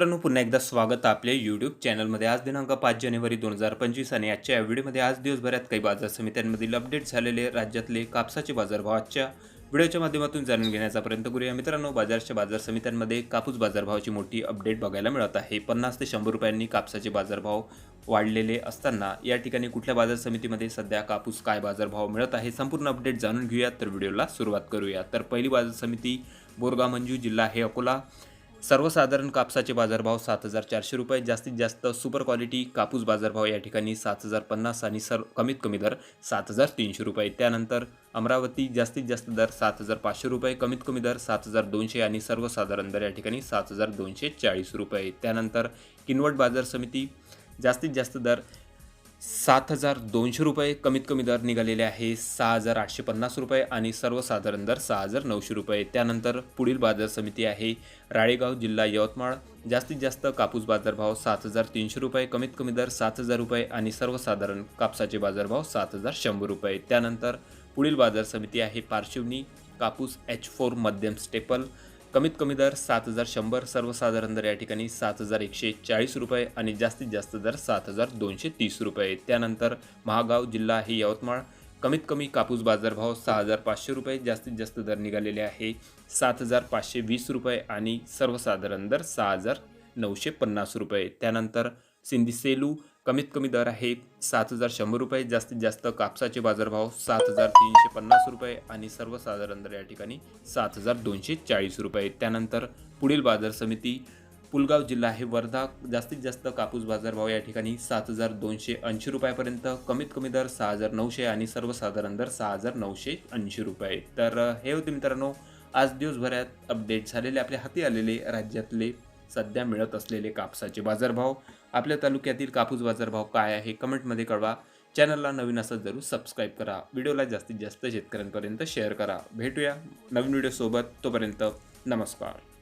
मित्रांनो पुन्हा एकदा स्वागत आपल्या यूट्यूब चॅनलमध्ये आज दिनांक पाच जानेवारी दोन हजार पंचवीस आणि आजच्या या व्हिडिओमध्ये आज दिवसभरात काही बाजार समित्यांमधील अपडेट झालेले राज्यातले कापसाचे बाजारभाव आजच्या व्हिडिओच्या माध्यमातून जाणून घेण्याचा प्रयत्न करूया. मित्रांनो बाजारच्या बाजार समित्यांमध्ये कापूस बाजारभावाची मोठी अपडेट बघायला मिळत आहे. पन्नास ते शंभर रुपयांनी कापसाचे बाजारभाव वाढलेले असताना या ठिकाणी कुठल्या बाजार समितीमध्ये सध्या कापूस काय बाजारभाव मिळत आहे संपूर्ण अपडेट जाणून घेऊया. तर व्हिडिओला सुरुवात करूया. तर पहिली बाजार समिती बोरगाव मंजू जिल्हा हे अकोला. सर्वसाधारण कापसाचे बाजारभाव सात हजार चारशे रुपये. जास्तीत जास्त सुपर क्वालिटी कापूस बाजारभाव या ठिकाणी सात हजार पन्नास आणि सर कमीत कमी दर सात हजार तीनशे रुपये. त्यानंतर अमरावती जास्तीत जास्त दर सात हजार पाचशे रुपये कमीत कमी दर सात हजार दोनशे आणि सर्वसाधारण दर या ठिकाणी सात हजार दोनशे चाळीस रुपये. त्यानंतर किनवट बाजार समिती जास्तीत जास्त दर सात हजार दोनशे रुपये कमीत कमी दर निघालेले आहे. सहा हजार आठशे पन्नास रुपये आणि सर्वसाधारण दर सहा हजार नऊशे रुपये. त्यानंतर पुढील बाजार समिती आहे. राळेगाव जिल्हा यवतमाळ. जास्तीत जास्त कापूस बाजारभाव सात हजार तीनशे रुपये कमीत कमी दर सात हजार रुपये आणि सर्वसाधारण कापसाचे बाजारभाव सात हजार शंभर रुपये. त्यानंतर पुढील बाजार समिती आहे पार्श्वनी कापूस एच फोर मध्यम स्टेपल. कमीत कमी दर सात हजार शंभर सर्वसाधारण दर या ठिकाणी सात हजार एकशे चाळीस रुपये आणि जास्तीत जास्त दर सात हजार दोनशे तीस रुपये. त्यानंतर महागाव जिल्हा आहे यवतमाळ. कमीत कमी कापूस बाजारभाव सहा हजार पाचशे रुपये जास्तीत जास्त दर निघालेले आहे सात हजार पाचशे वीस रुपये आणि सर्वसाधारण दर सहा हजार नऊशे पन्नास रुपये. त्यानंतर सिंधी सेलू कमीत कमी दर आहे सात हजार शंभर रुपये. जास्तीत जास्त कापसाचे बाजारभाव सात हजार तीनशे पन्नास रुपये आणि सर्वसाधारण दर या ठिकाणी सात हजार दोनशे चाळीस रुपये. त्यानंतर पुढील बाजार समिती पुलगाव जिल्हा आहे वर्धा जास्तीत जास्त कापूस बाजारभाव या ठिकाणी सात हजार दोनशे ऐंशी रुपयापर्यंत कमीत कमी दर सहा हजार नऊशे आणि सर्वसाधारण दर सहा हजार नऊशे ऐंशी रुपये. तर हे होते मित्रांनो आज दिवसभरात अपडेट झालेले आपल्या हाती आलेले राज्यातले सध्या मिळत असलेले कापसाचे बाजारभाव. आपल्या तालुक्यातील कापूस बाजारभाव काय आहे? कमेंटमध्ये कळवा. चॅनलला नवीन असं जरूर सबस्क्राईब करा. व्हिडिओला जास्तीत जास्त शेतकऱ्यांपर्यंत शेअर करा. भेटूया नवीन व्हिडिओसोबत. तोपर्यंत नमस्कार.